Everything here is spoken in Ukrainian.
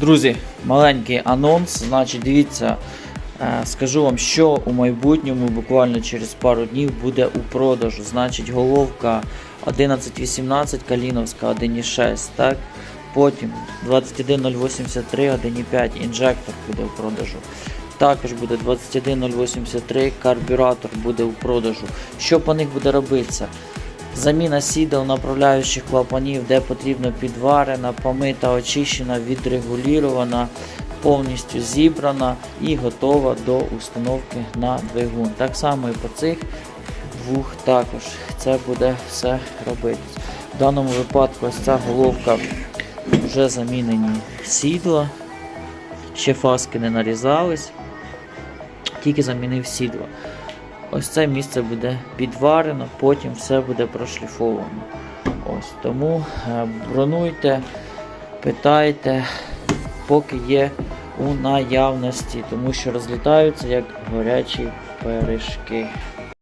Друзі, маленький анонс. Значить, дивіться, е, скажу вам, що у майбутньому, буквально через пару днів, буде у продажу. Значить, головка 1118 Каліновська 1.6, так? Потім 21083 1.5 інжектор буде у продажу. Також буде 21083 карбюратор буде у продажу. Що по них буде робитися? Заміна сідел направляючих клапанів, де потрібно підварена, помита, очищена, відрегулірована, повністю зібрана і готова до установки на двигун. Так само і по цих двох також це буде все робитись. В даному випадку ось ця головка вже замінені сідла, ще фаски не нарізались, тільки замінив сідла. Ось це місце буде підварено, потім все буде прошліфовано. Ось Тому е, бронуйте, питайте, поки є у наявності, тому що розлітаються як горячі пиріжки.